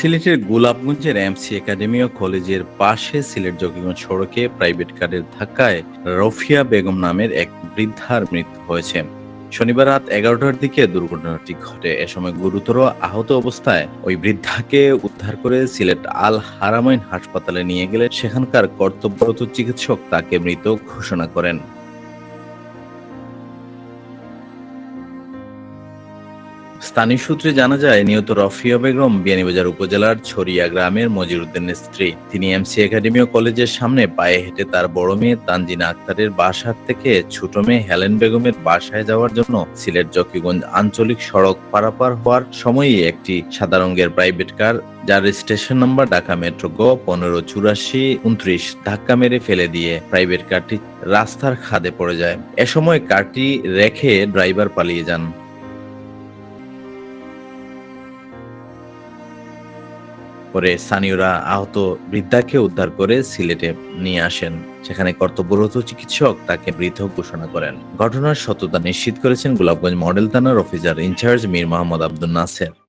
সিলেটের গোলাপগঞ্জের MC academy ও কলেজের পাশে সিলেট জকিগঞ্জ সড়কে প্রাইভেট কারের ধাক্কায় রফিয়া বেগম নামের এক বৃদ্ধার মৃত্যু হয়েছে। শনিবার রাত এগারোটার দিকে দুর্ঘটনাটি ঘটে। এ সময় গুরুতর আহত অবস্থায় ওই বৃদ্ধাকে উদ্ধার করে সিলেট আল হারামাইন হাসপাতালে নিয়ে গেলে সেখানকার কর্তব্যরত চিকিৎসক তাকে মৃত ঘোষণা করেন। স্থানীয় সূত্রে জানা যায়, নিহত রফিয়া বেগম বিয়ানীবাজার উপজেলার ছড়িয়া গ্রামের মজিরুদ্দিনের স্ত্রী। তিনি এমসি একাডেমি ও কলেজের সামনে পায়ে হেঁটে তার বড় মেয়ে তানজিনা আক্তারের বাসার থেকে ছোট মেয়ে হেলেন বেগমের বাসায় যাওয়ার জন্য সিলেট জকিগঞ্জ আঞ্চলিক সড়ক পারাপার হওয়ার সময়ই একটি সাদা রঙের প্রাইভেট কার, যার স্টেশন নাম্বার ঢাকা মেট্রো গ পনেরো চুরাশি উনত্রিশ ধাক্কা মেরে ফেলে দিয়ে প্রাইভেট কারটি রাস্তার খাদে পড়ে যায়। এ সময় কারটি রেখে ড্রাইভার পালিয়ে যান। পরে স্থানীয়রা আহত বৃদ্ধাকে উদ্ধার করে সিলেটে নিয়ে আসেন সেখানে কর্তব্যরত চিকিৎসক তাকে মৃত ঘোষণা করেন। ঘটনার সত্যতা নিশ্চিত করেছেন গোলাপগঞ্জ মডেল থানার officer in charge Mir Mohammad Abdul Naser.